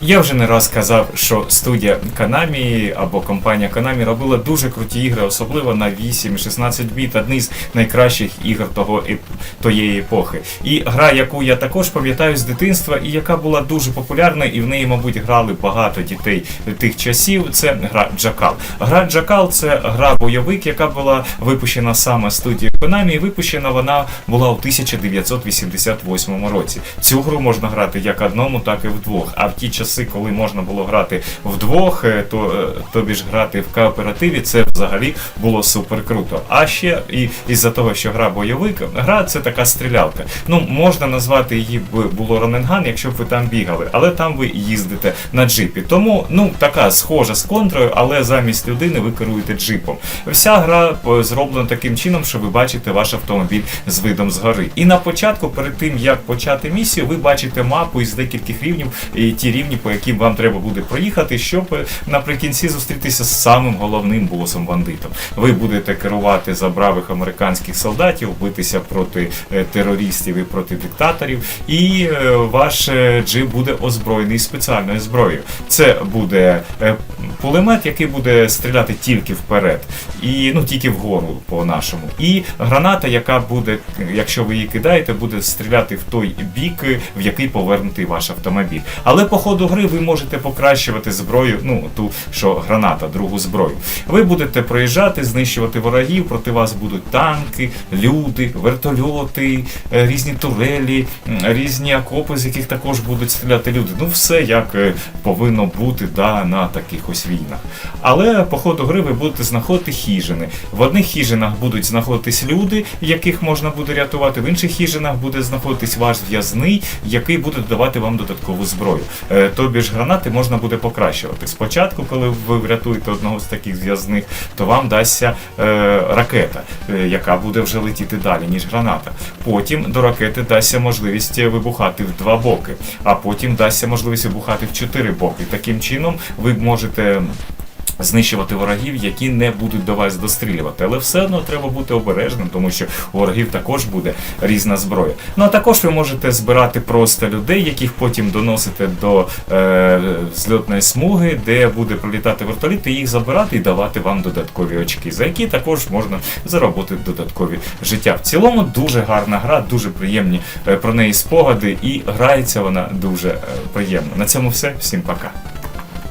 Я вже не раз казав, що студія Konami або компанія Konami робила дуже круті ігри, особливо на 8-16 біт, одні з найкращих ігор того тієї епохи. І гра, яку я також пам'ятаю з дитинства, і яка була дуже популярна, і в неї, мабуть, грали багато дітей тих часів. Це гра Джакал. Гра Джакал це гра бойовик, яка була випущена саме студією Konami, і випущена вона була у 1988 році. Цю гру можна грати як одному, так і вдвох. А в ті часи, коли можна було грати вдвох, е, то е, тобі ж грати в кооперативі, це взагалі було супер круто. А ще і із-за того, що гра бойовик, гра це така стрілялка. Ну можна назвати її було Роненган, якщо б ви там бігали, але там ви їздите на джипі. Тому ну така схожа з контрою, але замість людини ви керуєте джипом. Вся гра е, зроблена таким чином, що ви бачите ваш автомобіль з видом згори. І на початку, перед тим як почати місію, ви бачите мапу із декількох рівнів, і ті рівні, по яким вам треба буде проїхати, щоб е, наприкінці зустрітися з самим головним босом бандитом. Ви будете керувати за бравих американських солдатів, битися проти е, терористів і проти диктаторів, і е, ваш джип буде озброєний спеціальною зброєю. Це буде пулемет, який буде стріляти тільки вперед, і ну тільки вгору по нашому. І граната, яка буде, якщо ви її кидаєте, буде стріляти в той бік, в який повернутий ваш автомобіль. Але по ходу гри ви можете покращувати зброю, ну ту, що граната, другу зброю. Ви будете проїжджати, знищувати ворогів, проти вас будуть танки, люди, вертольоти, е, різні турелі, різні окопи, з яких також будуть стріляти люди. Ну, все як е, повинно бути да, на таких ось війнах. Але по ходу гри ви будете знаходити хижини. В одних хижинах будуть знаходитись люди, яких можна буде рятувати, в інших хижинах буде знаходитись ваш в'язний, який буде додавати вам додаткову зброю. Е, Тобі ж гранати можна буде покращувати. Спочатку, коли ви врятуєте одного з таких зв'язних, то вам дасться е, ракета, е, яка буде вже летіти далі, ніж граната. Потім до ракети дасться можливість вибухати в два боки, а потім дасться можливість вибухати в чотири боки. Таким чином ви можете. Знищувати ворогів, які не будуть до вас дострілювати, але все одно треба бути обережним, тому що у ворогів також буде різна зброя. Ну а також ви можете збирати просто людей, яких потім доносите до е, зльотної смуги, де буде пролітати вертоліт, і їх забирати і давати вам додаткові очки, за які також можна заробити додаткові життя. В цілому дуже гарна гра, дуже приємні е, про неї спогади, і грається вона дуже е, приємно. На цьому все. Всім пока.